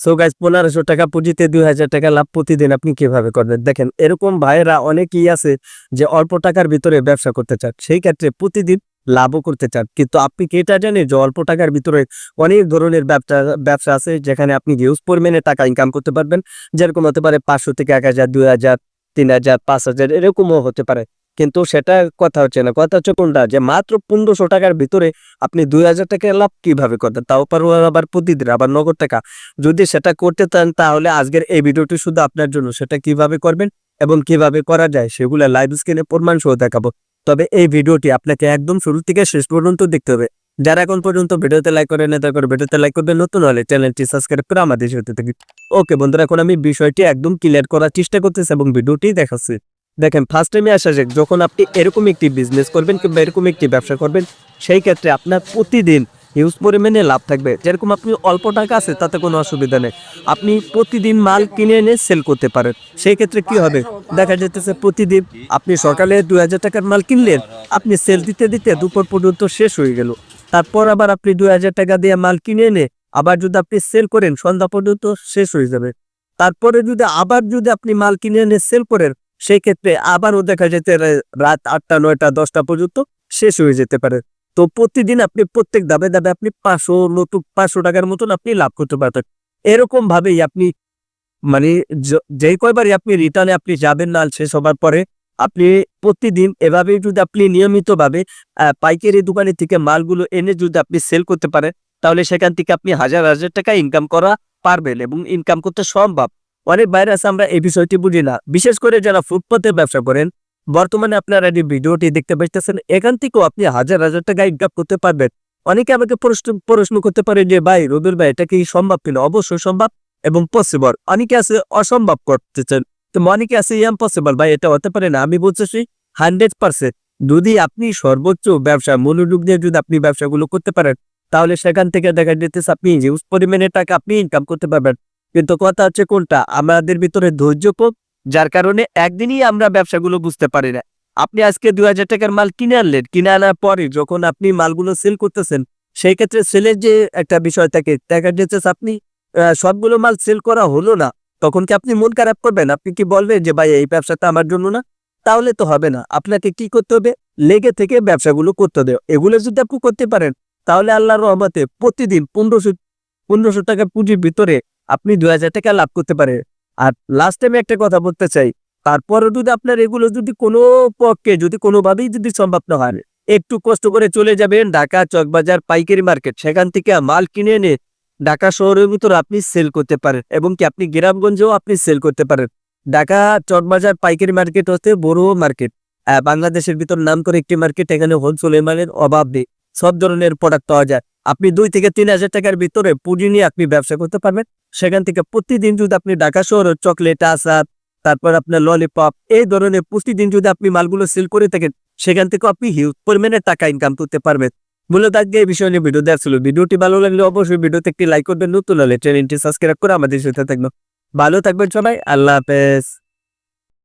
So guys পনেরোশো টাকা পুঁজিতে দুই হাজার টাকা লাভ প্রতিদিন আপনি কীভাবে করবেন? দেখেন, এরকম ভাইয়েরা অনেকেই আছে যে অল্প টাকার ভিতরে ব্যবসা করতে চান। সেই ক্ষেত্রে প্রতিদিন লাভও করতে চান। কিন্তু আপনি কি এটা জানেন যে অল্প টাকার ভিতরে অনেক ধরনের ব্যবসা ব্যবসা আছে যেখানে আপনি হিউজ পরিমাণে টাকা ইনকাম করতে পারবেন? যেরকম হতে পারে পাঁচশো থেকে এক হাজার, দুই হাজার, তিন হাজার, পাঁচ হাজার, এরকমও হতে পারে। কিন্তু সেটা কথা হচ্ছে না। কথা হচ্ছে কোনটা? যে মাত্র পনেরোশো টাকার ভিতরে আপনি দুই হাজার টাকা লাভ কীভাবে করবেন তাও পারব আবার প্রতিদিন আবার নগদ টাকা। যদি সেটা করতে চান, তাহলে আজকের এই ভিডিওটি শুধু আপনার জন্য। সেটা কীভাবে করবেন এবং কীভাবে করা যায়, সেগুলো লাইভ স্ক্রিনে প্রমাণ সহ দেখাবো। তবে এই ভিডিওটি আপনাকে একদম শুরু থেকে শেষ পর্যন্ত দেখতে হবে। যারা এখন পর্যন্ত ভিডিওতে লাইক করে না করে ভিডিওতে লাইক করবেন। নতুন হলে চ্যানেলটি সাবস্ক্রাইব করে আমাদের সাথে থাকি ওকে বন্ধুরা, এখন আমি বিষয়টি একদম ক্লিয়ার করার চেষ্টা করতেছি এবং ভিডিওটি দেখাচ্ছি। দেখেন ফার্স্ট টাইমে আসা যাক যখন আপনি এরকম একটি বিজনেস করবেন কিংবা এরকম একটি ব্যবসা করবেন, সেই ক্ষেত্রে আপনার প্রতিদিন হিউজ পরিমাণে লাভ থাকবে। যেরকম আপনি অল্প টাকা আছে, তাতে কোনো অসুবিধা নেই। আপনি প্রতিদিন মাল কিনে এনে সেল করতে পারেন। সেই ক্ষেত্রে কি হবে? দেখা যেতেছে প্রতিদিন আপনি সকালে দু হাজার টাকার মাল কিনলেন, আপনি সেল দিতে দিতে দুপুর পর্যন্ত শেষ হয়ে গেল। তারপর আবার আপনি দু হাজার টাকা দিয়ে মাল কিনে এনে আবার যদি আপনি সেল করেন, সন্ধ্যা পর্যন্ত শেষ হয়ে যাবে। তারপরে যদি আবার যদি আপনি মাল কিনে এনে সেল করেন সেই ক্ষেত্রে আবারও দেখা যেতে রাত আটটা, নয়টা, দশটা পর্যন্ত শেষ হয়ে যেতে পারে। তো প্রতিদিন আপনি প্রত্যেক দাবে দাবে আপনি পাঁচশো নতুন, পাঁচশো টাকার মতন আপনি লাভ করতে পারতেন এরকম ভাবেই আপনি মানে যেই কয়বারই আপনি রিটার্নে আপনি যাবেন না, শেষ হবার পরে আপনি প্রতিদিন এভাবেই যদি আপনি নিয়মিতভাবে পাইকারি দোকানের থেকে মালগুলো এনে যদি আপনি সেল করতে পারেন, তাহলে সেখান থেকে আপনি হাজার হাজার টাকা ইনকাম করা পারবেন এবং ইনকাম করতে সম্ভব। অনেক বাইরে আছে, আমরা এই বিষয়টি বুঝি না। বিশেষ করে যারা ফুটপাতে ব্যবসা করেন, বর্তমানে আপনারা এই ভিডিওটি দেখতে পাচ্ছেন এখান থেকেও আপনি হাজার হাজার টাকা ইনকাম করতে পারবেন। অনেকে আমাকে প্রশ্ন প্রশ্ন করতে পারে যে, ভাই রবির ভাই, এটা কি সম্ভব কিনা? অবশ্যই সম্ভব এবং পসিবল অনেকে আছে, অসম্ভব করতেছেন। তো অনেকে আছে ইম্পসিবল ভাই, এটা হতে পারে না। আমি বলতেছি, হান্ড্রেড পার্সেন্ট। যদি আপনি সর্বোচ্চ ব্যবসা, মনোযোগ দিয়ে যদি আপনি ব্যবসাগুলো করতে পারেন, তাহলে সেখান থেকে দেখা যেতেছে আপনি হিউজ পরিমাণে টাকা আপনি ইনকাম করতে পারবেন। কিন্তু কথা হচ্ছে কোনটা? আমাদের ভিতরে ধৈর্য কম যার কারণে একদিনই আমরা ব্যবসাগুলো বুঝতে পারি না। আপনি আজকে দুই হাজার টাকার মাল কিনে আনলেন, কিনে আনার পরে যখন আপনি মালগুলো সেল করতেছেন, সেই ক্ষেত্রে সেলের যে একটা বিষয় থাকে, দেখা যাচ্ছে আপনি সবগুলো মাল সেল করা হলো না, তখন কি আপনি মন খারাপ করবেন? আপনি কি বলবেন যে, ভাই, এই ব্যবসাটা আমার জন্য না? তাহলে তো হবে না। আপনাকে কি করতে হবে? লেগে থেকে ব্যবসাগুলো করতে হবে। এগুলো যদি আপনি করতে পারেন, তাহলে আল্লাহর রহমতে প্রতিদিন পনেরোশো পনেরোশো টাকা পুঁজির ভিতরে আপনি দুই হাজার টাকা লাভ করতে পারেন আর লাস্ট টাইমে একটা কথা বলতে চাই তারপরে যদি আপনার এগুলো যদি কোনো পক্ষে, যদি কোনোভাবেই যদি সম্ভব না হয়, একটু কষ্ট করে চলে যাবেন ঢাকা চকবাজার পাইকারি মার্কেট। সেখান থেকে মাল কিনে এনে ঢাকা শহরের ভিতর আপনি সেল করতে পারেন এবং কি আপনি গ্রামগঞ্জেও আপনি সেল করতে পারেন। ঢাকা চকবাজার পাইকারি মার্কেট হচ্ছে বড় মার্কেট। বাংলাদেশের ভিতর নাম করে একটি মার্কেট, এখানে হোলসেলের মালের অভাব নেই। সব ধরনের প্রোডাক্ট পাওয়া যায়। আপনি দুই থেকে তিন হাজার টাকার ভিতরে পুঁজি নিয়ে আপনি ব্যবসা করতে পারবেন। সেখান থেকে প্রতিদিন যদি আপনি ঢাকা শহরে চকলেট, আচার, তারপর আপনার ললিপপ এই ধরনের প্রতিদিন যদি আপনি মালগুলো সেল করে থাকেন, সেখান থেকে আপনি হিউজ পরিমাণে টাকা ইনকাম করতে পারবেন। মূলত আজকে এই বিষয় নিয়ে ভিডিও দেওয়া ছিল। ভিডিওটি ভালো লাগলে অবশ্যই ভিডিওতে একটি লাইক করবেন। নতুন হলে চ্যানেলটি সাবস্ক্রাইব করে আমাদের সাথে থাকবেন। ভালো থাকবেন সবাই। আল্লাহ হাফেজ।